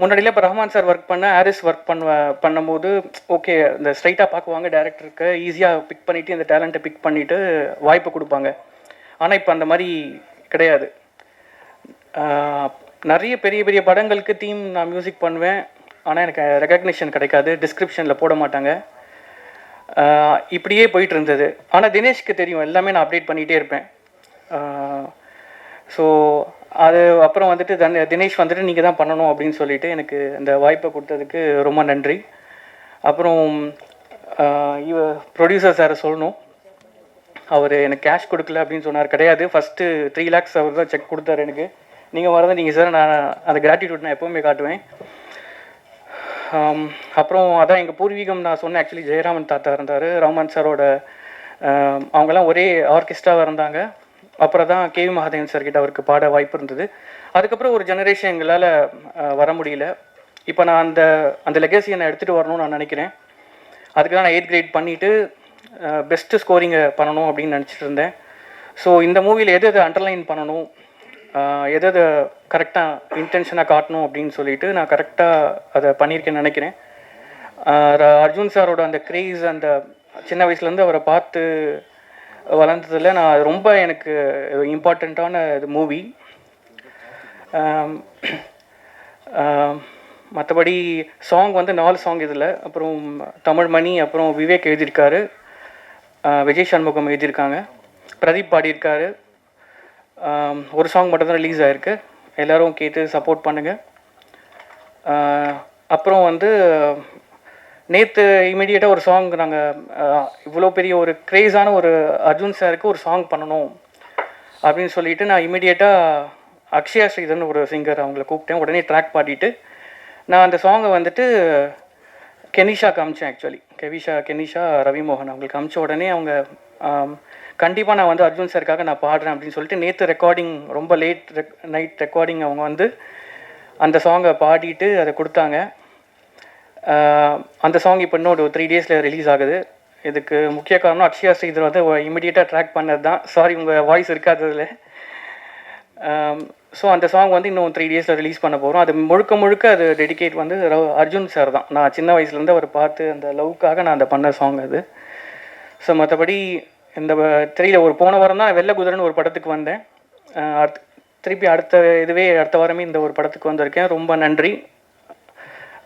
முன்னாடியில் இப்போ Rahman sir work பண்ண Harris work பண்ண பண்ணும்போது ஓகே இந்த ஸ்ட்ரைட்டாக பார்க்குவாங்க டேரக்டருக்கு ஈஸியாக பிக் பண்ணிவிட்டு இந்த டேலண்ட்டை பிக் பண்ணிவிட்டு வாய்ப்பு கொடுப்பாங்க. ஆனால் இப்போ அந்த மாதிரி கிடையாது. நிறைய பெரிய பெரிய படங்களுக்கு தீம் நான் மியூசிக் பண்ணுவேன். ஆனால் எனக்கு ரெக்கக்னிஷன் கிடைக்காது. டிஸ்கிரிப்ஷனில் போட மாட்டாங்க. இப்படியே போயிட்டு இருந்தது. ஆனால் தினேஷ்க்கு தெரியும். எல்லாமே நான் அப்டேட் பண்ணிகிட்டே இருப்பேன். ஸோ அது அப்புறம் வந்துட்டு தன் தினேஷ் வந்துட்டு நீங்கள் தான் பண்ணணும் அப்படின்னு சொல்லிட்டு எனக்கு இந்த வாய்ப்பை கொடுத்ததுக்கு ரொம்ப நன்றி. அப்புறம் இவ ப்ரொடியூசர் சாரை சொல்லணும். அவர் எனக்கு கேஷ் கொடுக்கல அப்படின்னு சொன்னார். கிடையாது. ஃபஸ்ட்டு த்ரீ லேக்ஸ் அவர் தான் செக் கொடுத்தாரு எனக்கு. நீங்கள் வரதை நீங்கள் சார் நான் அந்த கிராட்டிடியூட் நான் எப்போவுமே காட்டுவேன். அப்புறம் அதான் எங்கள் பூர்வீகம் நான் சொன்னேன் ஆக்சுவலி ஜெயராமன் தாத்தா இருந்தார். ரஹ்மான் சாரோட அவங்கெல்லாம் ஒரே ஆர்கெஸ்ட்ராவாக இருந்தாங்க. அப்புறம் தான் கேவி மகாதேவன் சார்கிட்ட அவருக்கு பாட வாய்ப்பு இருந்தது. அதுக்கப்புறம் ஒரு ஜெனரேஷன் எங்களால் வர முடியல. இப்போ நான் அந்த அந்த லெகசியை நான் எடுத்துகிட்டு வரணும்னு நான் நினைக்கிறேன். அதுக்கு தான் நான் எயிட் கிரேட் பண்ணிவிட்டு பெஸ்ட்டு ஸ்கோரிங்கை பண்ணணும் அப்படின்னு நினச்சிட்டு இருந்தேன். ஸோ இந்த மூவியில் எது எது அண்டர்லைன் பண்ணணும் எது எது கரெக்டாக இன்டென்ஷனாக காட்டணும் அப்படின்னு சொல்லிட்டு நான் கரெக்டாக அதை பண்ணியிருக்கேன்னு நினைக்கிறேன். அர்ஜுன் சாரோட அந்த க்ரேஸ் அந்த சின்ன வயசுலேருந்து அவரை பார்த்து வளர்ந்ததில் நான் ரொம்ப எனக்கு இம்பார்ட்டண்ட்டான இது மூவி மற்றபடி சாங் வந்து நாலு சாங் இதில். அப்புறம் தமிழ் மணி அப்புறம் விவேக் எழுதியிருக்காரு. விஜய் சண்முகம் எழுதியிருக்காங்க. பிரதீப் பாடியிருக்காரு. ஒரு சாங் மட்டும் தான் ரிலீஸ் ஆயிருக்கு. எல்லோரும் கேட்டு சப்போர்ட் பண்ணுங்கள் அப்புறம் வந்து நேற்று இமீடியட்டாக ஒரு சாங் நாங்கள் இவ்வளோ பெரிய ஒரு க்ரேஸான ஒரு அர்ஜுன் சாருக்கு ஒரு சாங் பண்ணணும் அப்படின்னு சொல்லிட்டு நான் இமீடியட்டாக அக்ஷயா ஸ்ரீதர்னு ஒரு சிங்கர் அவங்கள கூப்பிட்டேன். உடனே ட்ராக் பாடிட்டு நான் அந்த சாங்கை வந்துட்டு கெனிஷா காமிச்சேன் ஆக்சுவலி கெவிஷா கெனிஷா ரவிமோகன் அவங்களுக்கு காமிச்ச உடனே அவங்க கண்டிப்பாக நான் வந்து அர்ஜுன் சாருக்காக நான் பாடுறேன் அப்படின்னு சொல்லிட்டு நேற்று ரெக்கார்டிங் ரொம்ப லேட் ரெக் நைட் ரெக்கார்டிங் அவங்க வந்து அந்த சாங்கை பாடிட்டு அதை கொடுத்தாங்க. அந்த சாங் இப்போ இன்னும் ஒரு த்ரீ டேஸில் ரிலீஸ் ஆகுது. இதுக்கு முக்கிய காரணம் அக்ஷயா ஸ்ரீதர் வந்து இமிடியேட்டாக ட்ராக் பண்ணது தான் சாரி உங்கள் வாய்ஸ் இருக்காததில் ஸோ அந்த சாங் வந்து இன்னும் த்ரீ டேஸில் ரிலீஸ் பண்ண போகிறோம் அது முழுக்க முழுக்க அது டெடிகேட் வந்து அர்ஜுன் சார் தான். நான் சின்ன வயசுலேருந்து அவர் பார்த்து அந்த லவ்க்காக நான் அந்த பண்ண சாங் அது. ஸோ மற்றபடி இந்த தெரியல ஒரு போன வாரம் தான் வெள்ளை குதிரைன்னு ஒரு படத்துக்கு வந்தேன். அடுத் திருப்பி அடுத்த இதுவே அடுத்த வாரமே இந்த ஒரு படத்துக்கு வந்திருக்கேன். ரொம்ப நன்றி.